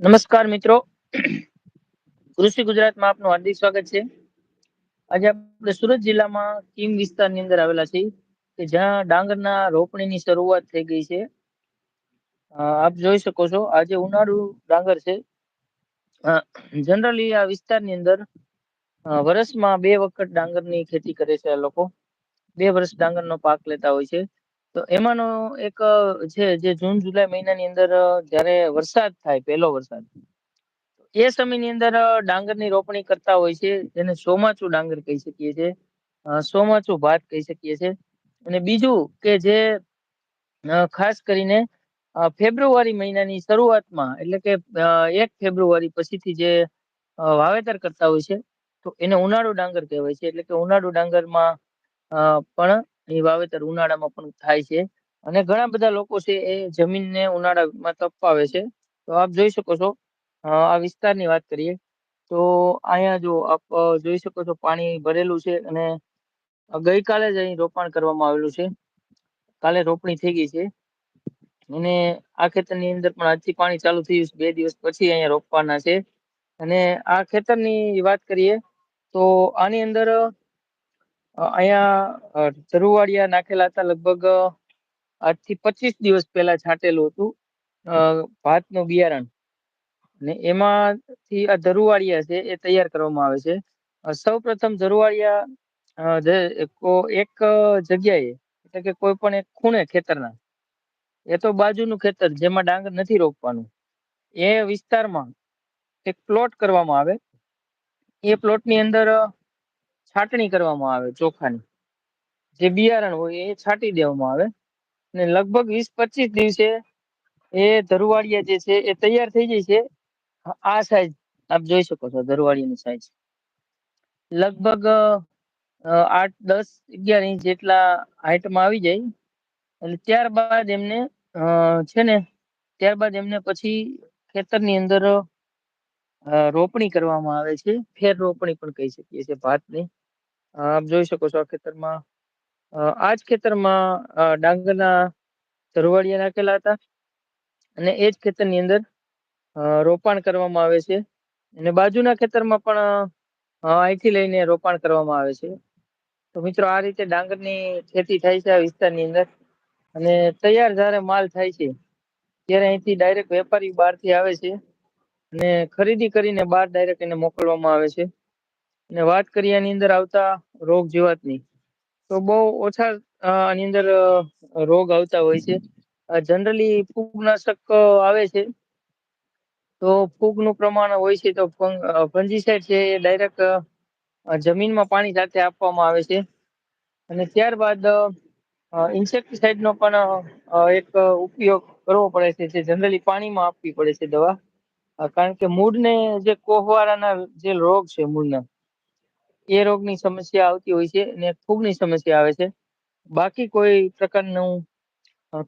નમસ્કાર મિત્રો. કૃષિ ગુજરાતમાં આપનું હાર્દિક સ્વાગત છે. આજે આપણે સુરત જિલ્લામાં કીમ વિસ્તારની અંદર આવેલા છીએ કે જ્યાં ડાંગરના રોપણીની શરૂઆત થઈ ગઈ છે. આપ જોઈ શકો છો, આજે ઉનાળુ ડાંગર છે. જનરલી આ વિસ્તારની અંદર વર્ષમાં બે વખત ડાંગરની ખેતી કરે છે આ લોકો. બે વર્ષ ડાંગરનો પાક લેતા હોય છે. તો એમાંનો એક છે જે જૂન, જુલાઈ મહિનાની અંદર જ્યારે વરસાદ થાય, પહેલો વરસાદ, એ સમયની અંદર ડાંગરની રોપણી કરતા હોય છે, જેને ચોમાચું ડાંગર કહી શકીએ છીએ ચોમાચું ભાત કહી શકીએ છીએ. અને બીજું કે જે ખાસ કરીને ફેબ્રુઆરી મહિનાની શરૂઆતમાં, એટલે કે એક ફેબ્રુઆરી પછીથી જે વાવેતર કરતા હોય છે, તો એને ઉનાળુ ડાંગર કહેવાય છે, એટલે કે ઉનાળુ ડાંગરમાં પણ એ વાવેતર ઉનાળામાં પણ થાય છે. અને ઘણા બધા લોકો છે એ જમીનને ઉનાળામાં તપાવે છે. તો આપ જોઈ શકો છો આ વિસ્તારની વાત કરીએ, તો અહીંયા જો આપ જોઈ શકો છો પાણી ભરેલું છે અને ગઈકાલે જ અહીં રોપાણ કરવામાં આવેલું છે. કાલે રોપણી થઈ ગઈ છે. અને આ ખેતરની અંદર પણ આજથી પાણી ચાલુ થયું બે દિવસ પછી અહીંયા રોપવાના છે. અને આ ખેતરની વાત કરીએ, તો આની અંદર અહીંયા ધરુવાડિયા નાખેલા હતા લગભગ આજથી પચીસ દિવસ પહેલા છાંટેલું હતું. ભાતનું બિયારણ. અને એમાંથી આ ધરુવાડિયા છે એ તૈયાર કરવામાં આવે છે. સૌ પ્રથમ ધરુવાડિયા એક જગ્યાએ, એટલે કે કોઈ પણ એક ખૂણે ખેતરના, એ તો બાજુનું ખેતર જેમાં ડાંગર નથી રોપવાનું. એ વિસ્તારમાં એક પ્લોટ કરવામાં આવે. એ પ્લોટની અંદર છાટણી કરવામાં આવે, ચોખાની. જે બિયારણ હોય એ છાંટી દેવામાં આવે. અને લગભગ વીસ પચીસ દિવસે એ ધરુવાડિયા જે છે એ તૈયાર થઈ જાય છે. આ સાઈઝ આપ જોઈ શકો છો, ધરુવાડિયાની સાઈઝ. લગભગ આઠ, દસ, અગિયાર ઇંચ જેટલા હાઈટમાં આવી જાય. એટલે ત્યારબાદ એમને છે ને, ત્યારબાદ એમને પછી ખેતરની અંદર રોપણી કરવામાં આવે છે. ફેર રોપણી પણ કહી શકીએ છીએ ભાતની. આપ જોઈ શકો છો આ ખેતરમાં. આ જ ખેતરમાં ડાંગરના ધરવાડિયા નાખેલા હતા. અને એ જ ખેતરની અંદર રોપાણ કરવામાં આવે છે. અને બાજુના ખેતરમાં પણ અહીંથી લઈને રોપાણ કરવામાં આવે છે. તો મિત્રો, આ રીતે ડાંગરની ખેતી થાય છે આ વિસ્તારની અંદર. અને તૈયાર જ્યારે માલ થાય છે, ત્યારે અહીંથી ડાયરેક્ટ વેપારી બહારથી આવે છે. અને ખરીદી કરીને બહાર ડાયરેક્ટ એને મોકલવામાં આવે છે. અને વાત કરીએ આની અંદર આવતા રોગ જીવાતની, તો બહુ ઓછા આની અંદર રોગ આવતા હોય છે. જનરલી ફૂગનાશક આવે છે. તો ફૂગનું પ્રમાણ હોય છે તો ફંજીસાઇડ છે એ ડાયરેક્ટ જમીનમાં પાણી સાથે આપવામાં આવે છે. અને ત્યારબાદ ઇન્સેક્ટિસાઇડનો પણ એક ઉપયોગ કરવો પડે છે જે જનરલી પાણીમાં આપવી પડે છે દવા. કારણ કે મૂળને જે કોહવારાના જે રોગ છે મૂળના એ રોગની સમસ્યા આવતી હોય છે અને ફૂગની સમસ્યા આવે છે. બાકી કોઈ પ્રકારનું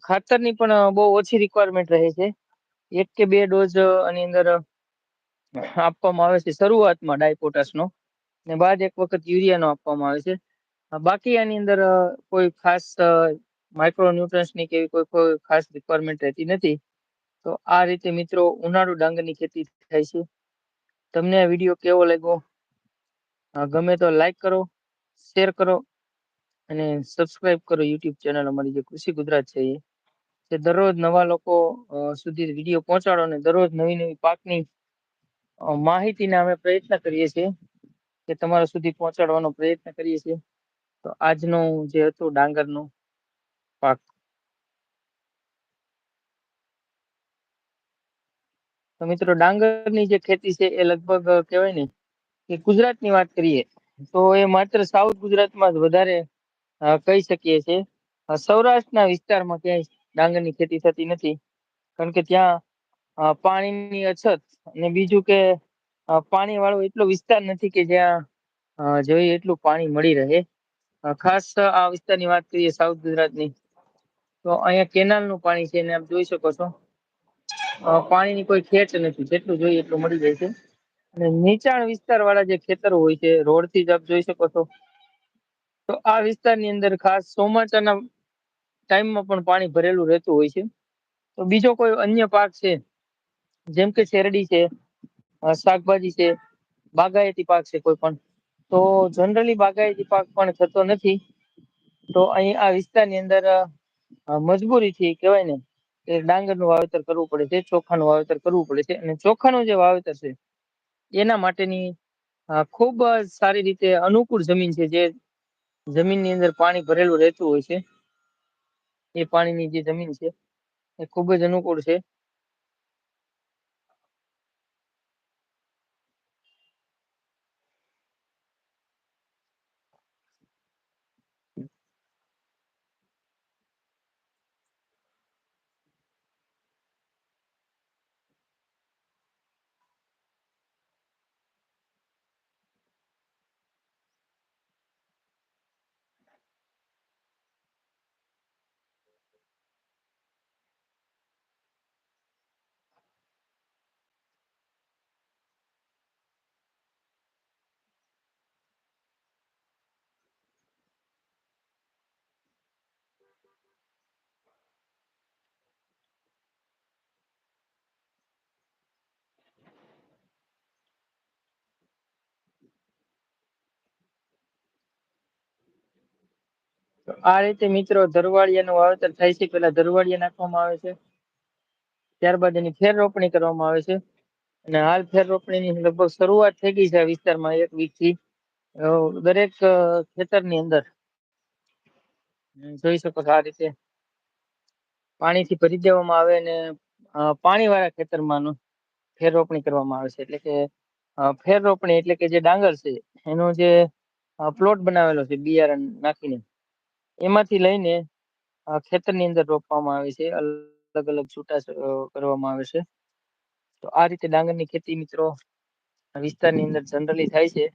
ખાતરની પણ બહુ ઓછી રિક્વાયરમેન્ટ રહે છે. એક કે બે ડોઝ આની અંદર આપવામાં આવે છે શરૂઆતમાં ડાયપોટાસનો ને બાદ એક વખત યુરિયાનો આપવામાં આવે છે. બાકી આની અંદર કોઈ ખાસ માઇક્રોન્યુટ્રન્સની કે કોઈ કોઈ ખાસ રિક્વાયરમેન્ટ રહેતી નથી. તો આ રીતે મિત્રો ઉનાળુ ડાંગરની ખેતી થાય છે. તમને આ વીડિયો કેવો લાગ્યો? ગમે તો લાઈક કરો શેર કરો અને સબસ્ક્રાઇબ કરો યુટ્યુબ ચેનલ અમારી જે કૃષિ ગુજરાત છે એ. દરરોજ નવા લોકો સુધી વીડિયો પહોંચાડો અને દરરોજ નવી નવી પાકની માહિતીના અમે પ્રયત્ન કરીએ છીએ કે તમારા સુધી પહોંચાડવાનો પ્રયત્ન કરીએ છીએ. તો આજનું જે હતું ડાંગરનું પાક. તો મિત્રો, ડાંગરની જે ખેતી છે એ લગભગ કહેવાય ને કે ગુજરાતની વાત કરીએ, તો એ માત્ર સાઉથ ગુજરાતમાં જ વધારે કહી શકીએ છીએ. સૌરાષ્ટ્રના વિસ્તારમાં ક્યાંય ડાંગરની ખેતી થતી નથી. કારણ કે ત્યાં પાણીની અછત અને બીજું કે પાણી વાળો એટલો વિસ્તાર નથી કે જ્યાં જોઈએ એટલું પાણી મળી રહે. ખાસ આ વિસ્તારની વાત કરીએ સાઉથ ગુજરાતની, તો અહીંયા કેનાલનું પાણી છે એને આપ જોઈ શકો છો. પાણીની કોઈ ખેંચ નથી. જેટલું જોઈએ એટલું મળી જાય છે. અને નીચાણ વિસ્તાર વાળા જે ખેતરો હોય છે રોડથી જ આપ જોઈ શકો છો. તો આ વિસ્તારની અંદર ખાસ ચોમાસાના ટાઈમમાં પણ પાણી ભરેલું રહેતું હોય છે. તો બીજો કોઈ અન્ય પાક છે, જેમ કે શેરડી છે શાકભાજી છે, બાગાયતી પાક છે કોઈ પણ. તો જનરલી બાગાયતી પાક પણ થતો નથી. તો અહીં આ વિસ્તારની અંદર મજબૂરીથી કહેવાય ને, કે ડાંગરનું વાવેતર કરવું પડે છે, ચોખાનું વાવેતર કરવું પડે છે. અને ચોખાનું જે વાવેતર છે એના માટેની ખૂબ સારી રીતે અનુકૂળ જમીન છે જે જમીનની અંદર પાણી ભરેલું રહેતું હોય છે. એ પાણીની જે જમીન છે એ ખૂબ જ અનુકૂળ છે. આ રીતે મિત્રો ધરવાડિયાનું વાવેતર થાય છે. પેલા ધરવાડિયા નાખવામાં આવે છે. ત્યારબાદ એની ફેર રોપણી કરવામાં આવે છે. અને હાલ ફેર રોપણીની લગભગ શરૂઆત થઈ ગઈ છે આ વિસ્તારમાં એક વીકથી દરેક ખેતરની અંદર. જોઈ શકો છો આ રીતે પાણીથી ભરી દેવામાં આવે અને પાણી વાળા ખેતરમાં ફેર રોપણી કરવામાં આવે છે. એટલે કે ફેર રોપણી એટલે કે જે ડાંગર છે, એનો જે પ્લોટ બનાવેલો છે બિયારણ નાખીને. એમાંથી લઈને ખેતરની અંદર રોપવામાં આવે છે, અલગ અલગ છૂટા કરવામાં આવે છે. તો આ રીતે ડાંગરની ખેતી મિત્રો વિસ્તારની અંદર જનરલી થાય છે.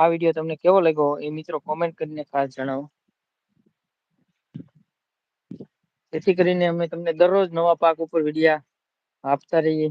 આ વીડિયો તમને કેવો લાગ્યો એ મિત્રો કોમેન્ટ કરીને ખાસ જણાવો. જેથી કરીને અમે તમને દરરોજ નવા પાક ઉપર વિડીયા આપતા રહીએ.